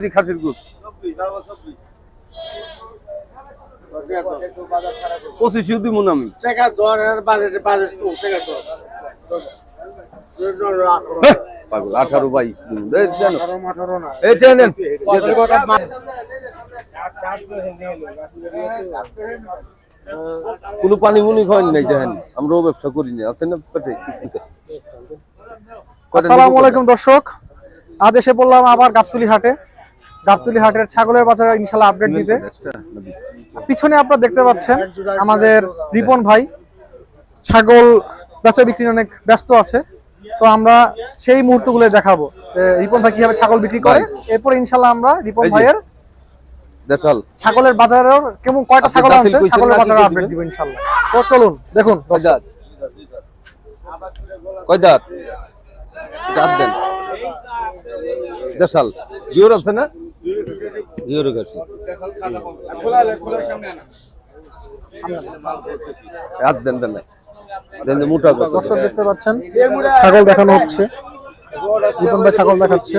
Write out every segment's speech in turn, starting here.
KG খাসির গুছ পঁচিশ দিব না আমি। পাগল আঠারো বাইশ দিব এই জানো আঠারো না এই জানেন কোনো পানি মুনি খাওয়ান নাই দেখেন আমরাও ব্যবসা করি না আছে না পেটে আসসালামু আলাইকুম দর্শক। আজ এসে বললাম আবার গাবতলি হাটে। গাবতলি হাটের ছাগলের বাজারে ইনশাল্লাহ আপডেট দিতে। পিছনে আপনারা দেখতে পাচ্ছেন আমাদের রিপন ভাই। ছাগল বেচা বিক্রি অনেক ব্যস্ত আছে। তো আমরা সেই মুহূর্তগুলো দেখাবো। রিপন ভাই কীভাবে ছাগল বিক্রি করে। এরপরে ইনশাল্লাহ আমরা রিপন। ভাইয়ের ছাগলের বাজারের কেমন কয়টা ছাগল কইছেন ছাগলের বাজারে আপডেট দিব ইনশাল্লাহ তো চলুন দেখুন। কয় দাঁত? জিওর আছে না? কাছে হাত দেন দেন দেন দেন, মোটা দর্শক দেখতে পাচ্ছেন ছাগল দেখানো হচ্ছে। রিপন ভাই ছাগল দেখাচ্ছে।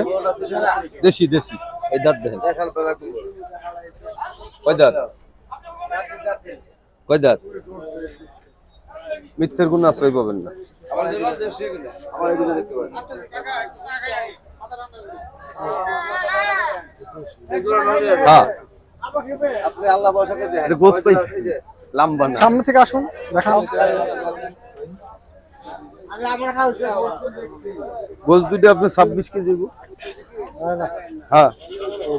দেশি দেশি। এই দাঁত দেখেন। কয় দাঁত? কয় দাঁত? মিথ্যের কোন আশ্রয় পাবেন না। হ্যাঁ। গোস লাম্বা সামনে থেকে আসুন দেখান। গোস দুটো আপনি ছাব্বিশ কেজি গো হ্যাঁ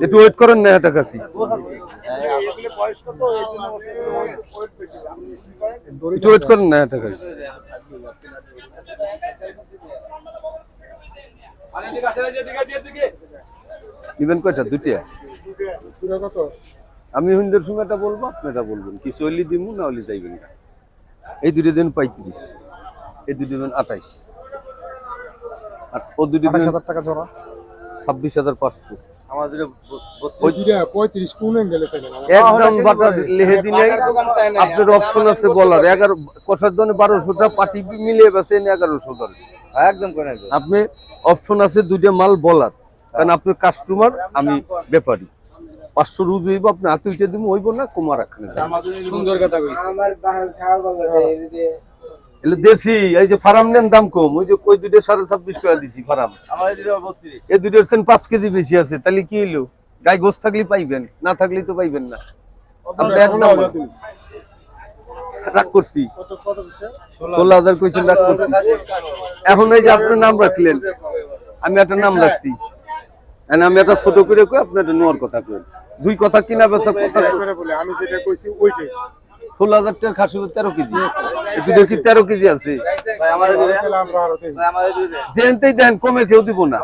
একটু ওয়েট করেন না এটা কাছি। একটু ওয়েট করেন না এটা কাছি নিবেন কয়টা? দুটিয়া আমি হিন্দের সঙ্গে এটা বলব আপনি এটা বলবেন। কিছু হইলে দিমু না হলে যাইবেন না। এই দুটো দিন পঁয়ত্রিশ। এই দুটো দিন আঠাইশ। আর ও দুটো দিন হাজার টাকা জোড়া। ছাব্বিশ হাজার পাঁচশো। একদম বাটার লেহে দিলে আপনার অপশন আছে বলার। এগারো কষার জন্য বারোশোটা পাটি মিলিয়ে বেছেন এগারোশো ধরে। একদম আপনি অপশন আছে দুইটা মাল বলার। কারণ আপনার কাস্টমার আমি ব্যাপারী। পাঁচশো রুজ হইব আপনি হাতে উঠে দিব হইব না কুমার রাখেন সুন্দর কথা কইছি। আমার বাহার ছাগল বাজার এই যে এলে দেশি এই যে ফার্ম নেন দাম কম ওই যে কই দুটো সাড়ে ছাব্বিশ টাকা দিছি ফার্ম। এই দিকে 32 এই দুটোর সেন পাঁচ কেজি বেশি আছে তাহলে কি হইল? গাই গোস থাকলে পাইবেন না থাকলে তো পাইবেন না। আপনি এক নম্বর। রাগ করছি। ষোলো হাজার কইছেন রাগ করছি। এখন এই যে আপনার নাম রাখলেন আমি একটা নাম রাখছি। আমি একটা ছোট করে কই আপনি একটা নোয়ার কথা কই। দুই কথা কিনা বেচা কথা আমি যেটা কইছি ওইটাই। ষোলো হাজার টাকার খাসি তেরো কেজি। দুটো কি তেরো কেজি আছে। দেন কমে কেউ দিব না।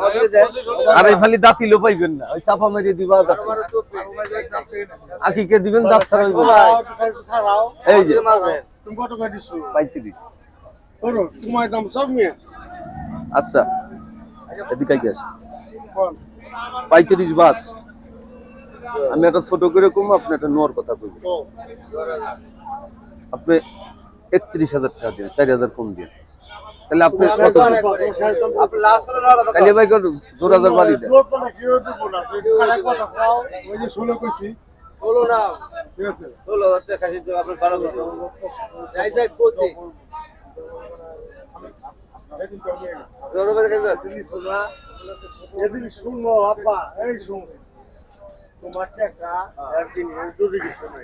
আর এই খালি দাঁতিলো পাইবেন না। ওই চাপা মেরে দিবা আকিকে দিবেন দাঁত ছাড়া এই যে। তোমার দাম সব নিয়ে। আচ্ছা। এদিকে আসি পঁয়ত্রিশ বাদ আমি একটা ছোট করে কম আপনি একটা নোয়ার কথা কইবেন আপনি একত্রিশ হাজার টাকা দিন চারি হাজার কম দিন তাহলে আপনি কত আপনি লাস্ট কত নাও কালি ভাই জোর হাজার বাড়ি দেন লোক না কি হতে বলা খারাপ কথা খাও ওই যে 16 কইছি 16 না ঠিক আছে 16 হতে খাসি আপনার 12 কইছি যাই যাই কইছি এদিকে শুনো আব্বা এই শুন। তোমার টাকা একদিন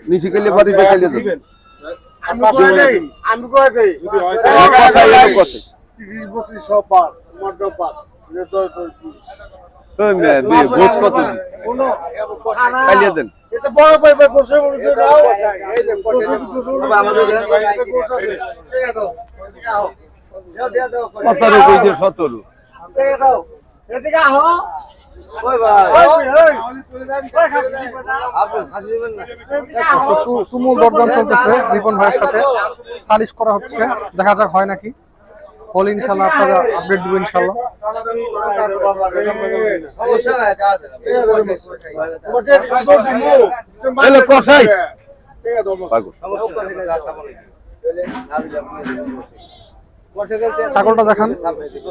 নিচে গেলে বাড়িতে আমি কয়ে দেই আমি কয়ে দেই। তিরিশ বত্রিশ সব পার। তোমার পার। দিন? এটা বড় দাও। আছে। দাও এদিকে আও সতেরো কইছে সতেরো। দাও এদিকে আও ওই ভাই। ওই ওই ওই। খাসি আপনি খাসি দিবেন না? দর্শক, তু- তুমুল দরদাম চলতেছে রিপন ভাইয়ের সাথে। সালিশ করা হচ্ছে। দেখা যাক হয় নাকি? হলে ইনশাল্লাহ আপনারা আপডেট দিবেন ইনশাল্লাহ কষাই। ছাগলটা দেখান।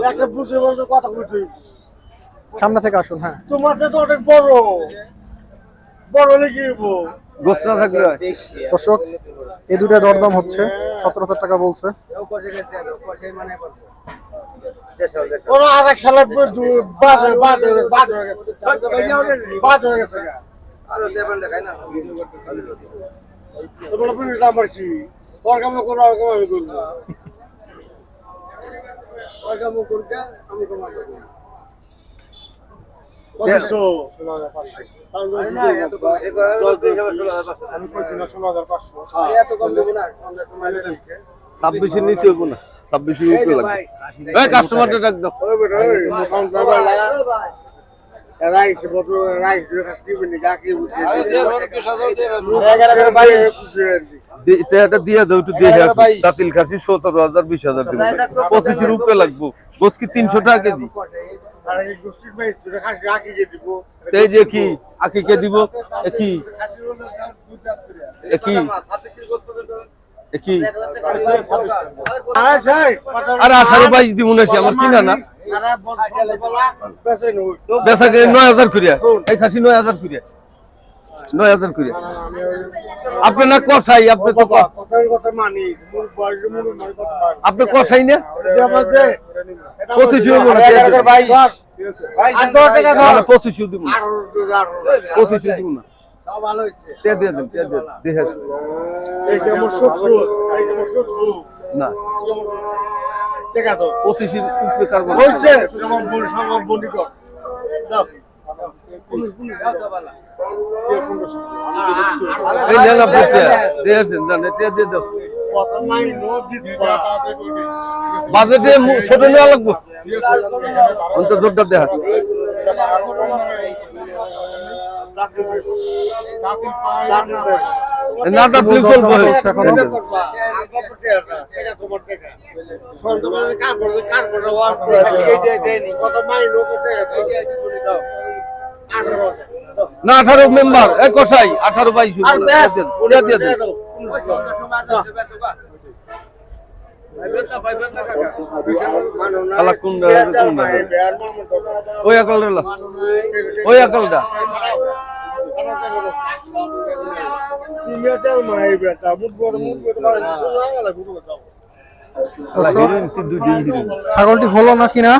একটা বুঝে কথা কইতে সামনে থেকে আসুন হ্যাঁ। তোমারটা তো অনেক বড়। বড় লেগে গোস না থাকলে। দর্শক এই দুটো দরদাম হচ্ছে। সতেরো হাজার টাকা বলছে। ওরা আর এক সালে বাদ বাদ বাদ হয়ে গেছে। বাদ হয়ে গেছে আমার কি ওর কামে করব আমার কামে আমি করব ওর কামে করবে আমি কামে করব কতশো? আমি কইছি না ষোলো হাজার পাঁচশো ছাব্বিশের নিচে হইব না ছাব্বিশের উপরে লাগবে কাস্টমারটা ডাক দাও। রাইস, বটল, রাইস দিবেন এটা একটা দিয়ে দাও একটু দেখে আসো তাতিল খাসি সতেরো হাজার বিশ হাজার দেবো পঁচিশের উপরে লাগবো গোস কি তিনশো টাকা কেজি এই বাইশ যে দিব। কি আকিকে কি? কি? কি? আরে আঠারো বাইশ নাকি? আমার কিনা না। বেচা নয় হাজার করিয়া এই খাসি নয় হাজার করিয়া নয় হাজার আপনি না কষাই আপনি তো মানি আপনি কষাই না? পঁচিশ। তাহলে দিব না। পঁচিশও দিব না। না। পঁচিশের উপরে হয়েছে। Police, police, police? বাজেটে ছোট নেওয়া লাগবো অন্তর জোরটা দেখা। না তা চলছে হয়েছে এখন। কার। কত মাই না আঠারো মেম্বার এক কষাই আঠারো বাইশ। ওই আকালটা ওই তুমি বেটা মুখ বড় মুখ বড়। তোমার গেল গুরু ছাগলটি হলো না? কিনা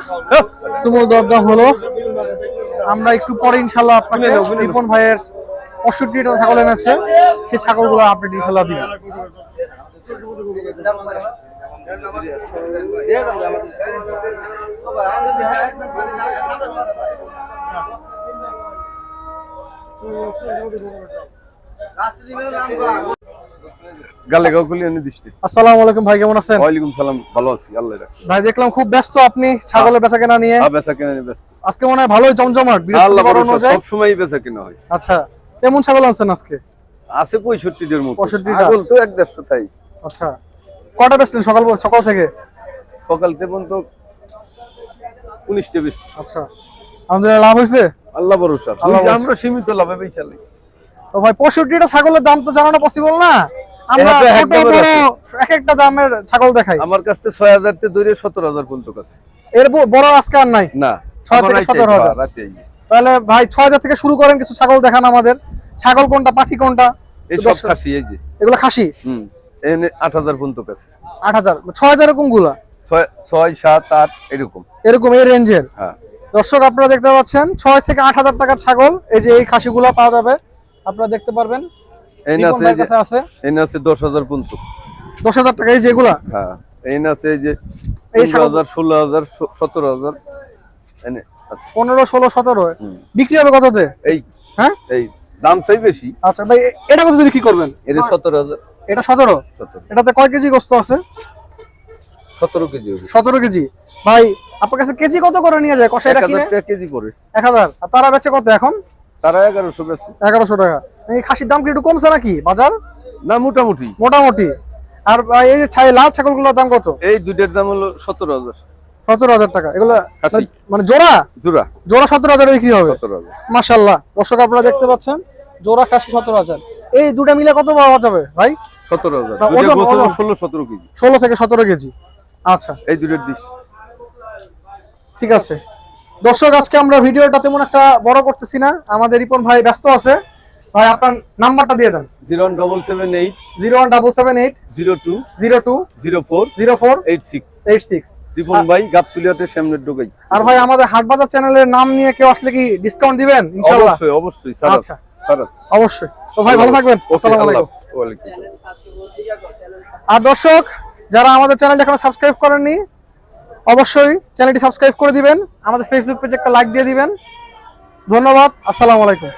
তুমুল দরদাম হলো। আমরা একটু পরে ইনশাল্লাহ আপনাকে রিপন ভাইয়ের পঁয়ষট্টিটা ছাগল এনেছে সেই ছাগলগুলো আপডেট ইনশাল্লাহ দিবেন। গালে গাও খুলি এনে আসসালামু আলাইকুম ভাই কেমন আছেন? ওয়ালাইকুম সালাম ভালো আছি আল্লাহ রাখি ভাই দেখলাম খুব ব্যস্ত আপনি ছাগলের বেচা কেনা নিয়ে। আ বেচা কেনা নিয়ে ব্যস্ত। আজকে মনে হয় ভালোই জমজমাট বৃহস্পতিবার অনুযায়ী। সব সময় বেচা কেনা হয়। আচ্ছা কেমন ছাগল আনছেন আজকে? আছে পঁয়ষট্টি দের মতো। 65 ছাগল তো এক দেড়শো তাই। আচ্ছা কটা বেচলেন সকাল সকাল থেকে? সকাল থেকে পর্যন্ত উনিশটা বেশ। আচ্ছা আমাদের লাভ হয়েছে? আল্লাহ ভরসা। আমরা সীমিত লাভে বেচালি। ভাই পঁয়ষট্টিটা ছাগলের দাম তো জানানো পসিবল না? আমরা এটা তো এক ছোট বড় এক একটা দামের ছাগল দেখাই। আমার কাছে ছয় হাজার থেকে ধরে সতেরো পর্যন্ত কাছে। এর বড় আজকে আর নাই? না ছয় থেকে রাতে সতেরো হাজার। আইবা, রাতে আইবা। তাহলে ভাই ছয় হাজার থেকে শুরু করেন কিছু ছাগল দেখান আমাদের। ছাগল কোনটা পাঠি কোনটা? এই সব দর্শক- খাসি এই যে। এগুলো খাসি? হুম এনে আট হাজার পর্যন্ত কাছে। আট হাজার। ছয় হাজার এরকমগুলা ছয় ছয় সাত আট এরকম। এরকম এই রেঞ্জের? হ্যাঁ। দর্শক আপনারা দেখতে পাচ্ছেন ছয় থেকে আট হাজার টাকার ছাগল। এই যে এই খাসিগুলো পাওয়া যাবে। আপনারা দেখতে পারবেন আছে এই যে কাছে আছে? আছে দশ হাজার পর্যন্ত। দশ হাজার টাকা এই যে এগুলা? হ্যাঁ যে এই ষোলো হাজার স- সতেরো হাজার এনে আছে। পনেরো ষোলো সতেরো? হুম। বিক্রি হবে কততে? এই হ্যাঁ? এই দাম চাই বেশি। আচ্ছা ভাই এটা কত বিক্রি করবেন? সতেরো হাজার। এটা সতেরো? সতেরো। এটাতে কয় কেজি গোস্ত আছে? সতেরো কেজি হবে। সতেরো কেজি। ভাই আপনার কাছে কেজি কত করে নিয়ে যায়? কষাইটা হাজার টাকা কেজি করে। এক হাজার। আর তারা বেচে কত এখন? তারা এগারোশো বেশি এগারোশো টাকা। এই খাসির দাম কি একটু কমছে নাকি বাজার? না মোটামুটি। মোটামুটি। আর এই যে ছাই লাল ছাগলগুলোর দাম কত? এই দুইটার দাম হলো সতেরো হাজার। সতেরো হাজার টাকা। এগুলো মানে- জোড়া? জোড়া। জোড়া সতেরো হাজার বিক্রি হবে? মাশাল্লাহ দর্শক আপনারা দেখতে পাচ্ছেন জোড়া খাসি সতেরো হাজার। এই দুটা মিলে কত পাওয়া যাবে ভাই? সতেরো হাজার। ষোলো সতেরো কেজি। ষোলো থেকে সতেরো কেজি। আচ্ছা। এই দুটোর দিস ঠিক আছে। দর্শক আজকে আমরা ভিডিওটা তেমন একটা বড় করতেছি না। আমাদের রিপন ভাই ব্যস্ত আছে। ভাই আপনার নাম্বারটা দিয়ে দেন। Zero one double seven eight zero one double seven eight zero two zero two zero four zero four eight six eight six. Ripon ভাই গাবতুলিয়াতে সামনের ঢোকাই। আর ভাই আমাদের হাটবাজার চ্যানেলের নাম নিয়ে কেউ আসলে কি ডিসকাউন্ট দিবেন? ইনশাআল্লাহ। অবশ্যই অবশ্যই সারাস আচ্ছা। সারাস। অবশ্যই। তো ভাই ভালো থাকবেন। আসসালামু আলাইকুম। ওয়ালাইকুম আর দর্শক যারা আমাদের চ্যানেলটা এখনও সাবস্ক্রাইব করেননি অবশ্যই চ্যানেলটি সাবস্ক্রাইব করে দিবেন। আমাদের ফেসবুক পেজে একটা লাইক দিয়ে দিবেন। ধন্যবাদ। আসসালামু আলাইকুম।